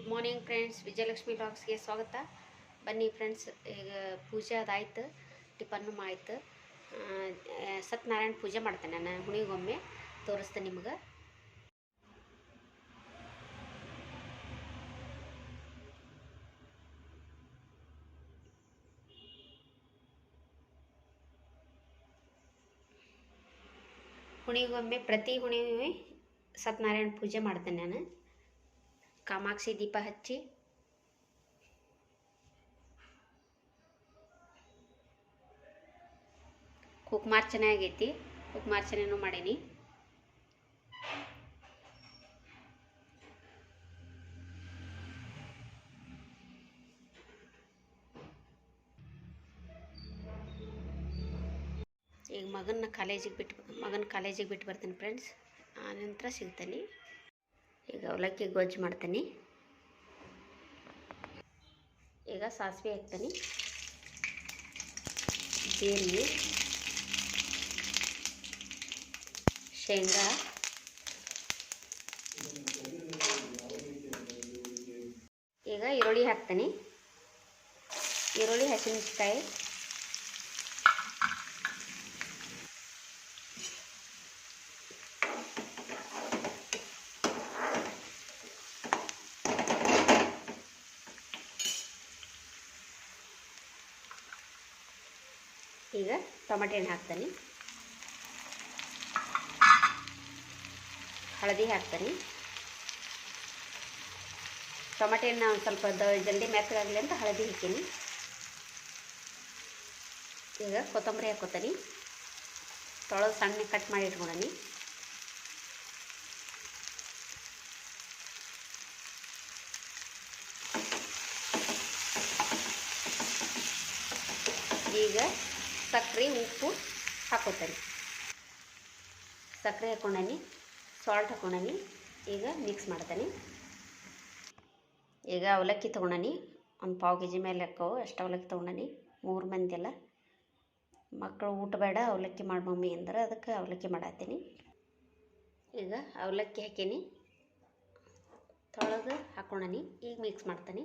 Good morning friends Vijayalakshmi ಬ್ಲಾಗ್ಸ್ಗೆ ಸ್ವಾಗತ. ಬನ್ನಿ ಫ್ರೆಂಡ್ಸ್ ಈಗ ಪೂಜೆ ಅದಾಯ್ತು, ಟಿಫನ್ನು ಆಯ್ತು ಸತ್ಯನಾರಾಯಣ ಪೂಜೆ ಮಾಡ್ತೇನೆ ನಾನು ಹುಣಿಗೊಮ್ಮೆ ತೋರಿಸ್ತೇನೆ ನಿಮ್ಗೆ. ಹುಣಿಗೊಮ್ಮೆ ಪ್ರತಿ ಹುಣಿಗೊಮ್ಮೆ ಸತ್ಯನಾರಾಯಣ ಪೂಜೆ ಮಾಡ್ತೇನೆ ನಾನು. ಕಾಮಾಕ್ಷಿ ದೀಪ ಹಚ್ಚಿ. ಕುಕ್ಮಾರ್ಚನೆ ಆಗೈತಿ. ಕುಕ್ಮಾರ್ಚನೆನೂ ಮಾಡೀನಿ. ಈಗ ಮಗನ ಕಾಲೇಜಿಗೆ ಬಿಟ್ಟು, ಮಗನ ಕಾಲೇಜಿಗೆ ಬಿಟ್ಟು ಬರ್ತೀನಿ ಫ್ರೆಂಡ್ಸ್ ಆನಂತರ ಸಿಗ್ತೀನಿ. ಈಗ ಅವಲಕ್ಕಿ ಗೊಜ್ಜು ಮಾಡ್ತೀನಿ. ಈಗ ಸಾಸಿವೆ ಹಾಕ್ತೀನಿ. ಜೀರಿಗೆ ಶೇಂಗಾ ಈಗ ಈರುಳ್ಳಿ ಹಾಕ್ತೀನಿ. ಈರುಳ್ಳಿ ಹಸಿಮೆಣಸಿಕಾಯಿ ಈಗ ಟೊಮೆಟೊ ಹಣ್ಣು ಹಾಕ್ತೀನಿ. ಹಳದಿ ಹಾಕ್ತೀನಿ. ಟೊಮೆಟೊ ಹಣ್ಣು ಒಂದು ಸ್ವಲ್ಪ ದ ಜಲ್ದಿ ಮೆತ್ತಗಾಗಲಿ ಅಂತ ಹಳದಿ ಹಾಕ್ತೀನಿ. ಈಗ ಕೊತ್ತಂಬರಿ ಹಾಕೋತೀನಿ. ತೊಳೆದು ಸಣ್ಣ ಕಟ್ ಮಾಡಿ ಇಟ್ಕೊಳ್ಳಿ ಈಗ ಸಕ್ಕರೆ, ಉಪ್ಪು ಹಾಕೋತೀನಿ. ಸಕ್ಕರೆ ಹಾಕೊಂಡಿ ಸಾಲ್ಟ್ ಹಾಕೊಂಡಿ ಈಗ ಮಿಕ್ಸ್ ಮಾಡ್ತೀನಿ. ಈಗ ಅವಲಕ್ಕಿ ತೊಗೊಂಡಿ ಒಂದು ಪಾವು ಕೆ ಜಿ ಮೇಲೆ ಹಾಕವು ಅಷ್ಟು ಅವಲಕ್ಕಿ ತೊಗೊಂಡಿ ಮೂರು ಮಂದಿ ಎಲ್ಲ ಮಕ್ಕಳು ಊಟ ಬೇಡ, ಅವಲಕ್ಕಿ ಮಾಡಿ ಮಮ್ಮಿ ಅಂದ್ರೆ ಅದಕ್ಕೆ ಅವಲಕ್ಕಿ ಮಾಡತ್ತೀನಿ ಈಗ ಅವಲಕ್ಕಿ ಹಾಕೀನಿ, ತೊಳೆದು ಹಾಕೊಂಡಿ ಈಗ ಮಿಕ್ಸ್ ಮಾಡ್ತೀನಿ.